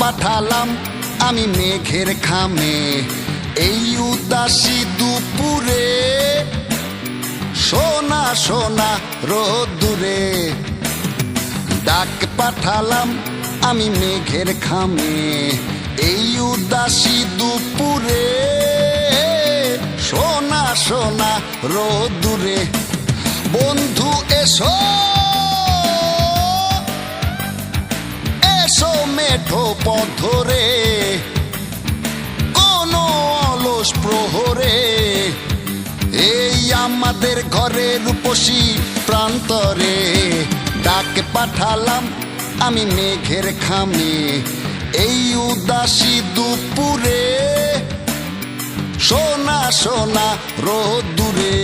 পাঠালাম, আমি মেঘের খামে। এই উদাসী দুপুরে, সোনা সোনা রোদুরে ডাক পাঠালাম, আমি মেঘের খামে। এই উদাসী দুপুরে, সোনা সোনা রোদুরে বন্ধু, এসো। মেঠো পথরে, কোন অলস প্রহরে। এই আমাদের ঘরের রূপসী প্রান্তরে ডাক পাঠালাম আমি মেঘের খামে। এই উদাসী দুপুরে, সোনা সোনা রোদুরে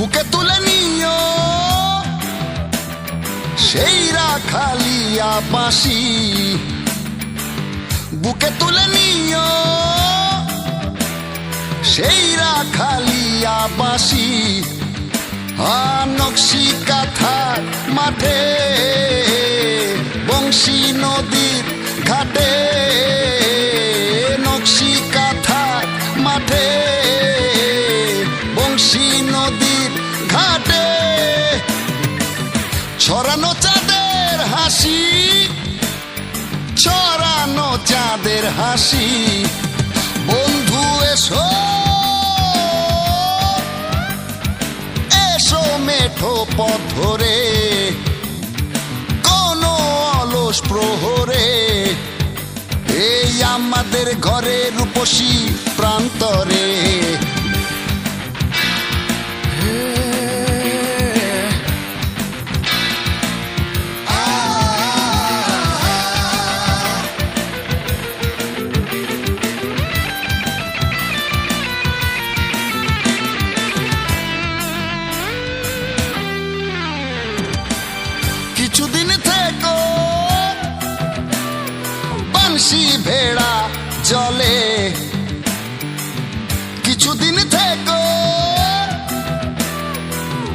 বুকে তুলে নিও। সেই রাখালিয়া বাসি বুকে তুলে নিও। সেই রাখালিয়া বাসি নকশি কাথার মাঠে, বংশী নদীর ঘাটে, নকশি কাথার মাঠে, বংশী নদীর হাসি, ছড়ানো চাঁদের হাসি। বন্ধু, এসো এসো মেঠো পথ পথরে, কোন অলস প্রহরে। এই আমাদের ঘরের রূপসী প্রান্তরে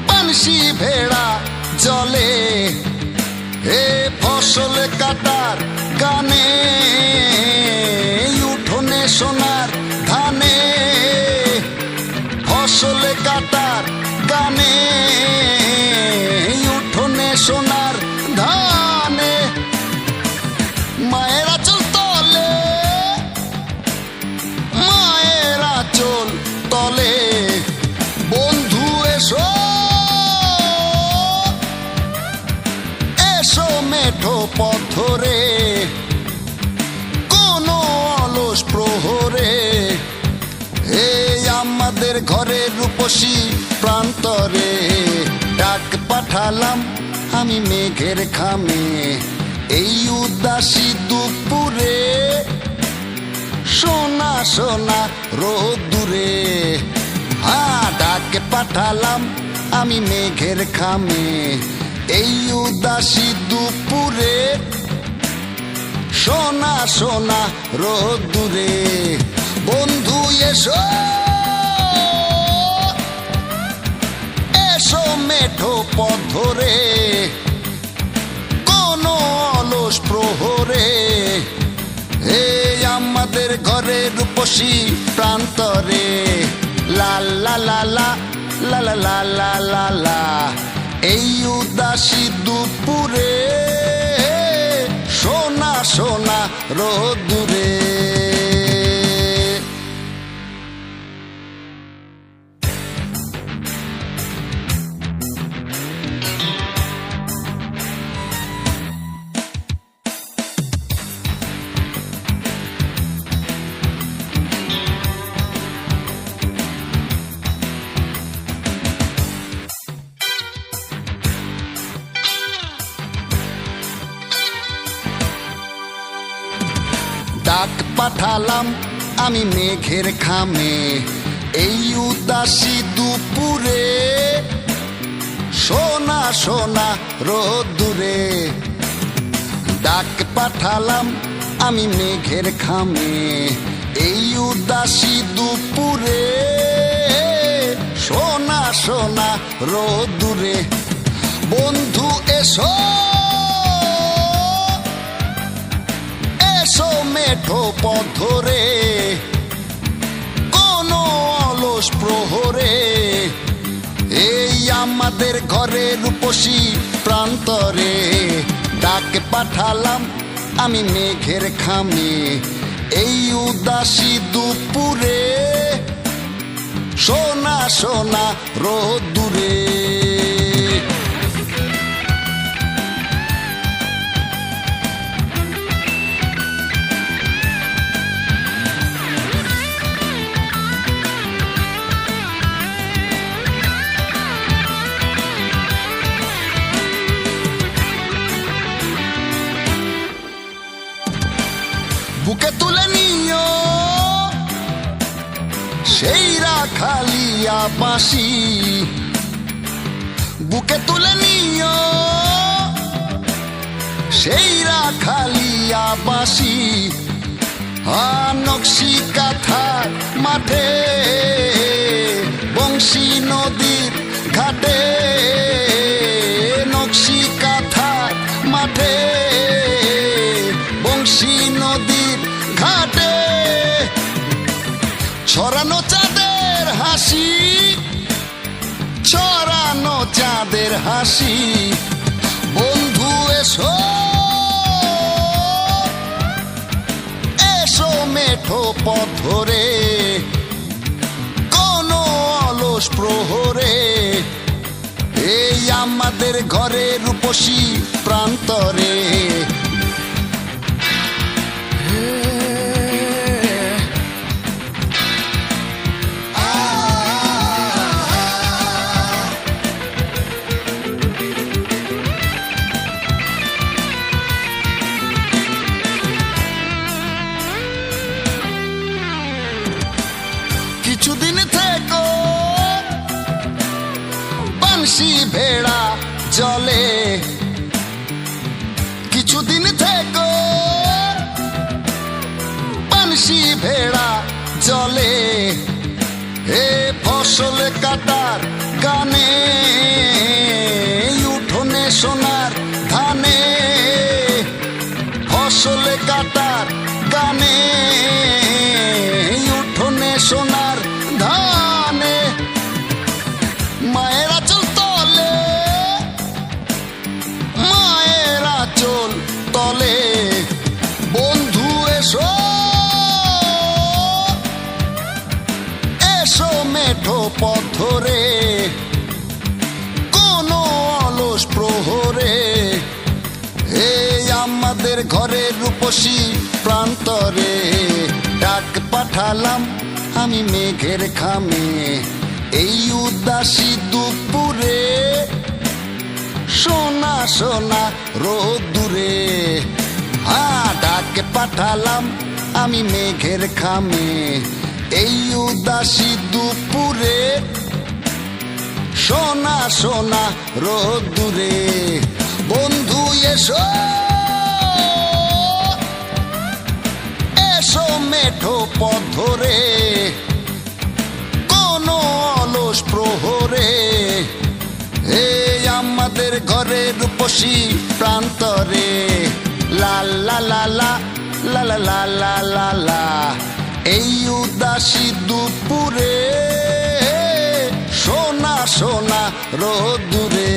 বাংশি ভেড়া জলে এ ফসল কাটার গানে উঠোনে সোনার ধানে ফসল কাটার মেঠো পথরে কোন অলস প্রহরে এই আমাদের ঘরের রূপসী প্রান্তরে। ডাক পাঠালাম আমি মেঘের খামে, এই উদাসী দুপুরে, সোনা সোনা রোদুরে হ্যাঁ ডাক পাঠালাম আমি মেঘের খামে এই উদাসী দুপুরে সোনা সোনা রোদুরে বন্ধু এসো এসো মেঠো পথরে কোন অলস প্রহরে হে আমাদের ঘরের রূপসী প্রান্তরে লা লা লা লা লা লা লা লা লা এই উদাসী দুপুরে সোনা সোনা রোদুরে পাঠালাম আমি মেঘের খামে। এই উদাসী দুপুরে, সোনা সোনা রোদ্দুরে ডাক পাঠালাম আমি মেঘের খামে। এই উদাসী দুপুরে, সোনা সোনা রোদ্দুরে বন্ধু, এসো। এসো মেঠো পথরে, কোন অলস প্রহরে। এই আমাদের ঘরের রূপসী প্রান্তরে ডাক পাঠালাম আমি মেঘের খামে। এই উদাসী দুপুরে, সোনা সোনা রোদুরে বুকে তুলে নিও। সেই রাখালিয়া বাসি বুকে তুলে নিও। সেই রাখালিয়া বাসি নকশি কাথার মাঠে, বংশী নদীর ঘাটে। চাঁদের হাসি। বন্ধু, এসো। এসো মেঠো পথ পথরে কোন অলস প্রহরে। এই আমাদের ঘরের রূপসী প্রান্তরে। কিছুদিন থেকো। পানসি ভেড়া চলে হে ফসল কাটার কানে উঠোনে সোনার ধানে ফসল কাটার এই আমাদের ঘরের রূপসী প্রান্তরে। ডাক পাঠালাম আমি মেঘের খামে। এই উদাসী দুপুরে, সোনা সোনা রোদুরে হ্যাঁ ডাক পাঠালাম আমি মেঘের খামে। এই উদাসী দুপুরে, সোনা সোনা রোদুরে বন্ধু, এসো। এসো মেঠো পথ পথরে, কোন অলস প্রহরে। এই আমাদের ঘরের রূপসী প্রান্তরে, লা লা লা লা লা লা লা লা লা লা। এই উদাসী দুপুরে সোনা সোনা রোদুরে